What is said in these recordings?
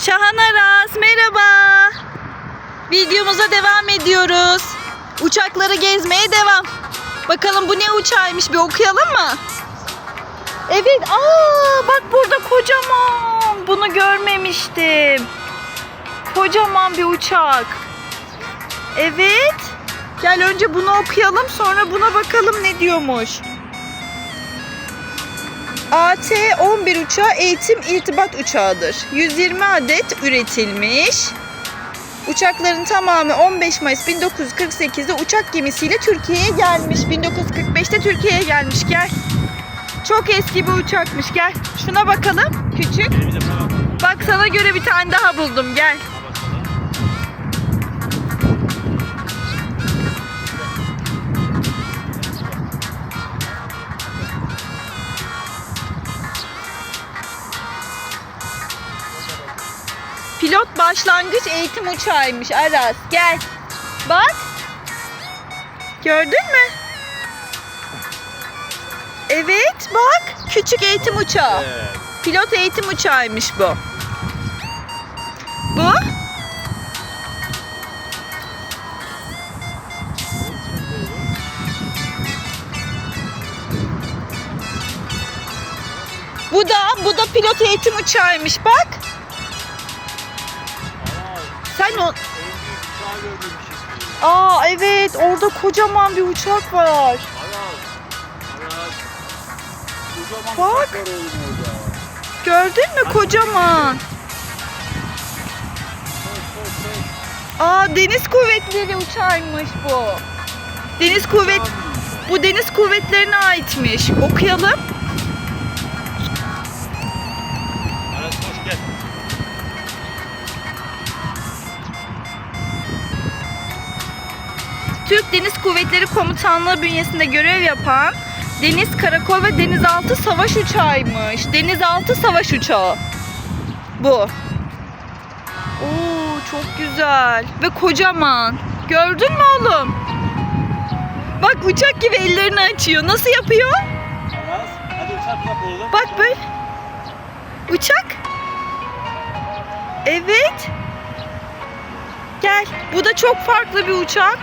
Şahan Aras merhaba. Videomuza devam ediyoruz. Uçakları gezmeye devam. Bakalım bu ne uçağıymış bir okuyalım mı? Evet. Aa bak burada kocaman. Bunu görmemiştim. Kocaman bir uçak. Evet. Gel önce bunu okuyalım sonra buna bakalım ne diyormuş. AT-11 uçağı eğitim irtibat uçağıdır. 120 adet üretilmiş. Uçakların tamamı 15 Mayıs 1948'de uçak gemisiyle Türkiye'ye gelmiş. 1945'te Türkiye'ye gelmiş. Gel. Çok eski bir uçakmış. Gel. Şuna bakalım. Küçük. Bak sana göre bir tane daha buldum. Gel. Pilot başlangıç eğitim uçağıymış Aras. Gel. Bak. Gördün mü? Evet bak. Küçük eğitim uçağı. Pilot eğitim uçağıymış bu. Bu? Bu da bu da pilot eğitim uçağıymış bak. Sen o Aa evet orada kocaman bir uçak var. Bak. Gördün mü kocaman? Aa deniz kuvvetleri uçağıymış bu. Deniz kuvvet bu deniz kuvvetlerine aitmiş. Okuyalım. Türk Deniz Kuvvetleri Komutanlığı bünyesinde görev yapan Deniz Karakol ve Denizaltı Savaş Uçağıymış. Denizaltı Savaş Uçağı. Bu. Oo çok güzel ve kocaman. Gördün mü oğlum? Bak uçak gibi ellerini açıyor. Nasıl yapıyor? Aras hadi uçak yap oğlum. Bak böyle. Uçak. Evet. Gel. Bu da çok farklı bir uçak.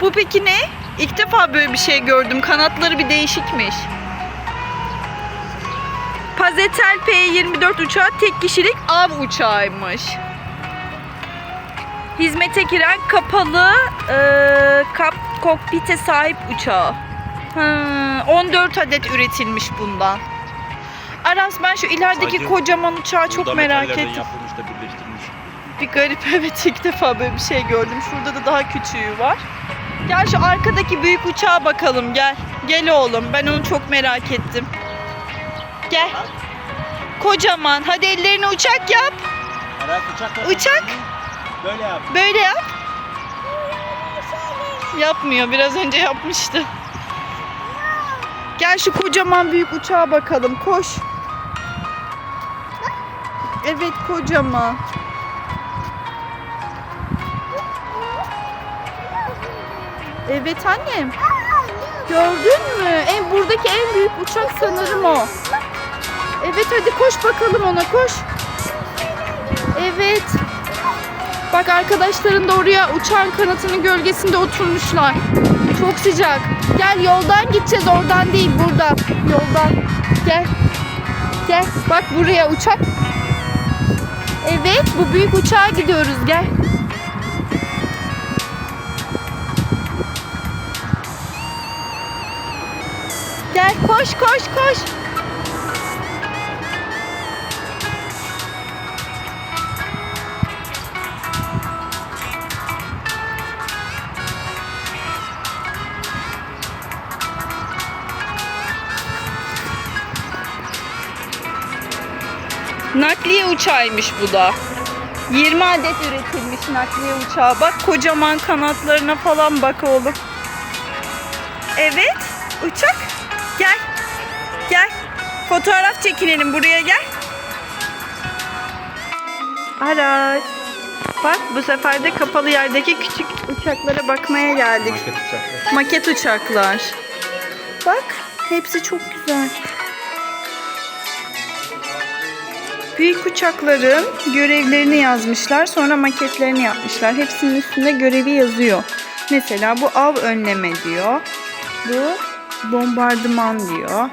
Bu peki ne? İlk defa böyle bir şey gördüm. Kanatları bir değişikmiş. Pazetel P-24 uçağı tek kişilik av uçağıymış. Hizmete giren kapalı eee, kap kokpite sahip uçağı. Ha, 14 adet üretilmiş bundan. Aras ben şu ilerideki Sanki kocaman uçağı çok merak metallerden ettim. yapılmış da birleştirilmiş. Bir garip evet ilk defa böyle bir şey gördüm. Şurada da daha küçüğü var. Gel şu arkadaki büyük uçağa bakalım gel. Gel oğlum ben onu çok merak ettim. Gel. Kocaman. Hadi ellerini uçak yap. Uçak yap. Uçak. Böyle yap. Böyle yap. Yapmıyor. Biraz önce yapmıştı. Gel şu kocaman büyük uçağa bakalım. Koş. Evet kocaman. Evet annem. Gördün mü? En buradaki en büyük uçak sanırım o. Evet hadi koş bakalım ona koş. Evet. Bak arkadaşların da oraya uçağın kanatının gölgesinde oturmuşlar. Çok sıcak. Gel yoldan gideceğiz oradan değil buradan. Yoldan. Gel. Gel. Bak buraya uçak. Evet bu büyük uçağa gidiyoruz gel. Gel koş koş koş. Nakliye uçağıymış bu da. 20 adet üretilmiş nakliye uçağı. Bak kocaman kanatlarına falan bak oğlum. Evet. Uçak. Gel. Gel. Fotoğraf çekinelim buraya gel. Araç. Bak bu sefer de kapalı yerdeki küçük uçaklara bakmaya geldik. Market uçak. Maket uçaklar. Bak hepsi çok güzel. Büyük uçakların görevlerini yazmışlar. Sonra maketlerini yapmışlar. Hepsinin üstünde görevi yazıyor. Mesela bu av önleme diyor. Bu bombardıman diyor.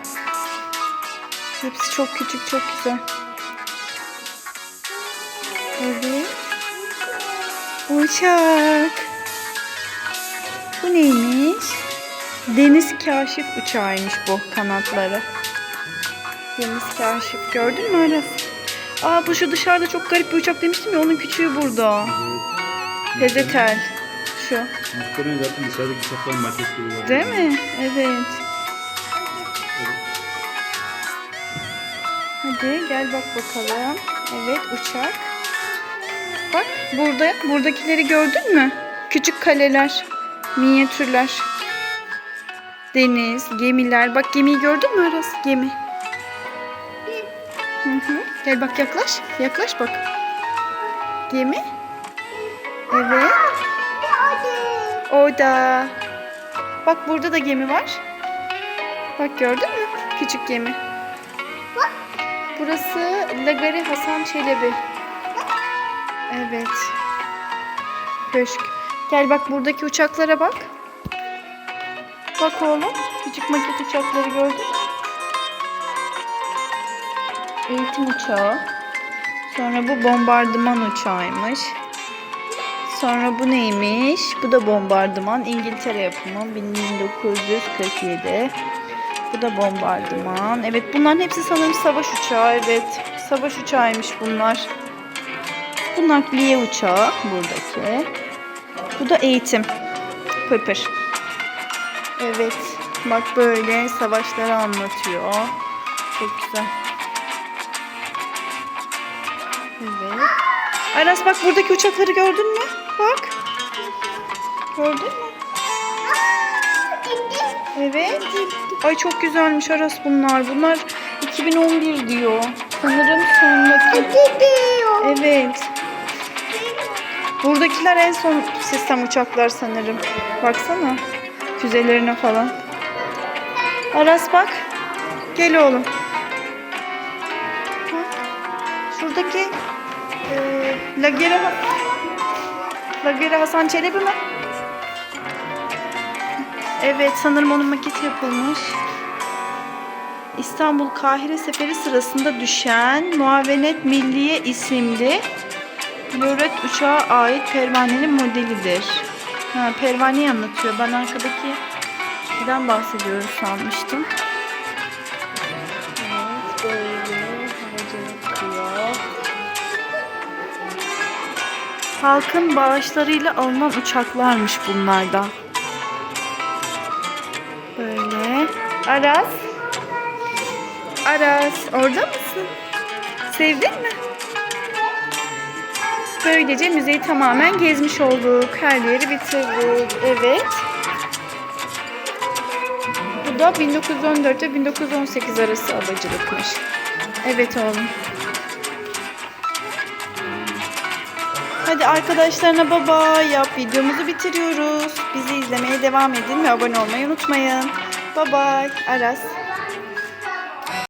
Hepsi çok küçük, çok güzel. Evet. Uçak. Bu neymiş? Deniz kaşif uçağıymış bu kanatları. Deniz kaşif gördün mü Aras? Aa bu şu dışarıda çok garip bir uçak demiştim ya onun küçüğü burada. Pezetel. Şu. Muhtemelen zaten dışarıdaki uçakların maket gibi var. Değil mi? Evet. Hadi gel bak bakalım. Evet uçak. Bak burada buradakileri gördün mü? Küçük kaleler, minyatürler. Deniz, gemiler. Bak gemiyi gördün mü Aras? Gemi. Hı hı. Gel bak yaklaş. Yaklaş bak. Gemi. Evet. Orada. Bak burada da gemi var. Bak gördün mü? Küçük gemi. Burası Lagari Hasan Çelebi. Evet. Köşk. Gel bak buradaki uçaklara bak. Bak oğlum. Küçük maket uçakları gördün mü? Eğitim uçağı. Sonra bu bombardıman uçağıymış. Sonra bu neymiş? Bu da bombardıman. İngiltere yapımı 1947. Bu da bombardıman. Evet bunların hepsi sanırım savaş uçağı. Evet savaş uçağıymış bunlar. Bu nakliye uçağı buradaki. Bu da eğitim. Pırpır. Evet. Bak böyle savaşları anlatıyor. Çok güzel. Evet. Aras bak buradaki uçakları gördün mü? Bak. Gördün mü? Evet. Ay çok güzelmiş Aras bunlar. Bunlar 2011 diyor. Sanırım sonraki. Evet. Buradakiler en son sistem uçaklar sanırım. Baksana. Füzelerine falan. Aras bak. Gel oğlum. Bak. Şuradaki e, Lagere, Lagere Hasan Çelebi mi? Evet sanırım onun maketi yapılmış. İstanbul Kahire Seferi sırasında düşen Muavenet Milliye isimli Loret uçağa ait pervanenin modelidir. Ha, pervaneyi anlatıyor. Ben arkadaki bahsediyoruz sanmıştım. Halkın bağışlarıyla alınan uçaklarmış bunlardan. Böyle. Aras. Aras orada mısın? Sevdin mi? Böylece müzeyi tamamen gezmiş olduk. Her yeri bitirdik. Evet. Bu da 1914 ve 1918 arası havacılıkmış. Evet oğlum. Arkadaşlarına baba yap. Videomuzu bitiriyoruz. Bizi izlemeye devam edin ve abone olmayı unutmayın. Bye bye. Aras.